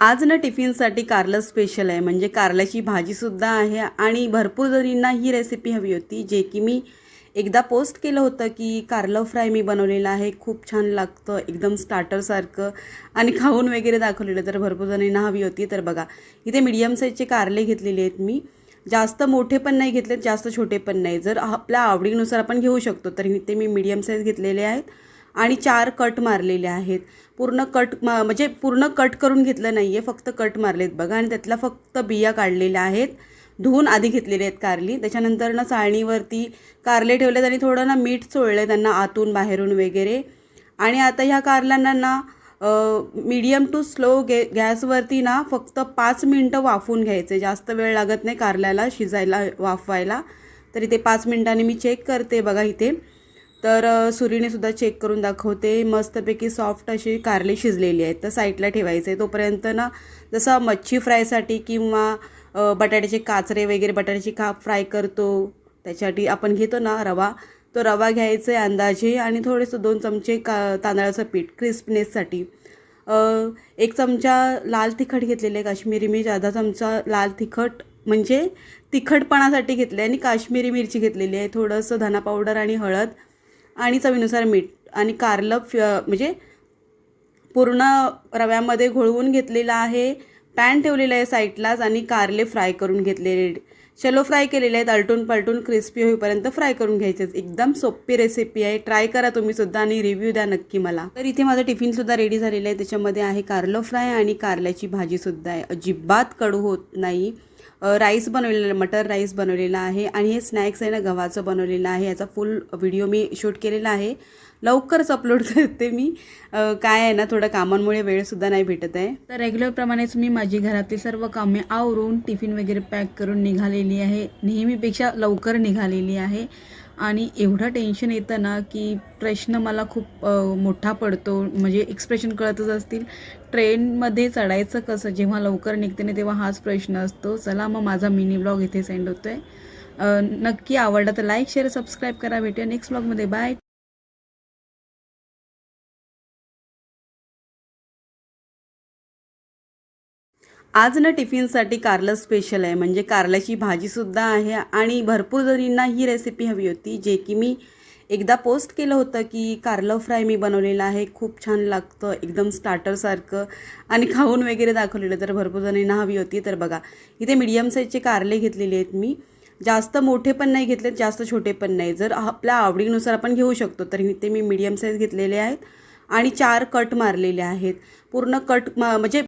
आज ना टिफिनसाठी कारलं स्पेशल आहे. म्हणजे कारल्याची भाजीसुद्धा आहे आणि भरपूर जणींना ही रेसिपी हवी होती जे की मी एकदा पोस्ट केलं होतं की कारलं फ्राय मी बनवलेलं आहे. खूप छान लागतं एकदम स्टार्टरसारखं आणि खाऊन वगैरे दाखवलेलं तर भरपूर जणींना हवी होती. तर बघा इथे मीडियम साईजचे कारले घेतलेले आहेत मी. जास्त मोठे पण नाही घेतलेत जास्त छोटे पण नाही. जर आपल्या आवडीनुसार आपण घेऊ शकतो तर इथे मी मीडियम साईज घेतलेले आहेत. आणि चार कट मारलेले आहेत. पूर्ण कट मा म्हणजे पूर्ण कट करून घेतलं नाही आहे फक्त कट मारलेत बघा. आणि त्यातला फक्त बिया काढलेल्या आहेत. धुवून आधी घेतलेले आहेत कारली. त्याच्यानंतर ना चाळणीवरती कारले ठेवलेत आणि थोडं ना मीठ चोळलं त्यांना आतून बाहेरून वगैरे. आणि आता ह्या कारल्यांना ना मीडियम टू स्लो गॅ गॅसवरती ना फक्त पाच मिनटं वाफून घ्यायचे जास्त वेळ लागत नाही कारल्याला शिजायला वाफवायला. तर इथे पाच मिनटांनी मी चेक करते बघा इथे. तर सुरीनेसुद्धा चेक करून दाखवते. मस्तपैकी सॉफ्ट अशी कारले शिजलेली आहेत. तर साईडला ठेवायचे तोपर्यंत ना जसं मच्छी फ्रायसाठी किंवा बटाट्याचे काचरे वगैरे बटाट्याची काप फ्राय करतो. त्याच्यासाठी आपण घेतो ना रवा. तो रवा घ्यायचा आहे अंदाजे आणि थोडेसं दोन चमचे का तांदळाचं पीठ क्रिस्पनेससाठी एक चमचा लाल तिखट घेतलेलं आहे काश्मीरी मिरची. अर्धा चमचा लाल तिखट. म्हणजे तिखटपणासाठी घेतलं आहे आणि काश्मीरी मिरची घेतलेली आहे. थोडंसं धना पावडर आणि हळद. आणि चवीनुसार मीठ आणि कारलं फ म्हणजे पूर्ण रव्यामध्ये घोळवून घेतलेलं आहे. पॅन ठेवलेलं आहे साईडलाच आणि कारले फ्राय करून घेतलेले. शॅलो फ्राय केलेले आहेत. आलटून पलटून क्रिस्पी होईपर्यंत फ्राय करून घ्यायचे एकदम सोपी रेसिपी आहे. ट्राय करा तुम्ही सुद्धा आणि रिव्ह्यू द्या नक्की मला. तर इथे माझं टिफिनसुद्धा रेडी झालेलं आहे. त्याच्यामध्ये आहे कारलं फ्राय आणि कारल्याची भाजीसुद्धा आहे. अजिबात कडू होत नाही. राईस बनवलेला मटर राईस बनवलेला आहे आणि हे स्नॅक्स आहे ना गव्हाचं बनवलेलं आहे. याचा फुल व्हिडिओ मी शूट केलेला आहे. लवकरच अपलोड करते मी. काय आहे ना थोडं कामांमुळे वेळसुद्धा नाही भेटत आहे. तर रेग्युलरप्रमाणेच मी माझी घरातली सर्व कामे आवरून टिफिन वगैरे पॅक करून निघालेली आहे. नेहमीपेक्षा लवकर निघालेली आहे. आणि एवढं टेन्शन येतं ना की प्रश्न मला खूप मोठा पडतो. म्हणजे एक्सप्रेशन कळतच असतील. ट्रेनमध्ये चढायचं कसं? जेव्हा लवकर निघते ना तेव्हा हाच प्रश्न असतो. चला मग माझा मिनी ब्लॉग इथे सेंड होतो आहे नक्की आवडला तर लाईक शेअर सबस्क्राईब करा. भेटूया नेक्स्ट ब्लॉगमध्ये बाय आज ना टिफिनसाठी कारलं स्पेशल आहे. म्हणजे कारल्याची भाजीसुद्धा आहे आणि भरपूर जणींना ही रेसिपी हवी होती जे की मी एकदा पोस्ट केलं होतं की कारलं फ्राय मी बनवलेलं आहे. खूप छान लागतं एकदम स्टार्टरसारखं आणि खाऊन वगैरे दाखवलेलं तर भरपूर जणींना हवी होती. तर बघा इथे मीडियम साईजचे कारले घेतलेले आहेत मी. जास्त मोठे पण नाही घेतलेत जास्त छोटे पण नाही. जर आपल्या आवडीनुसार आपण घेऊ शकतो तर इथे मी मीडियम साईज घेतलेले आहेत आणि चार कट मारलेले आहेत. पूर्ण कट मा म्हणजे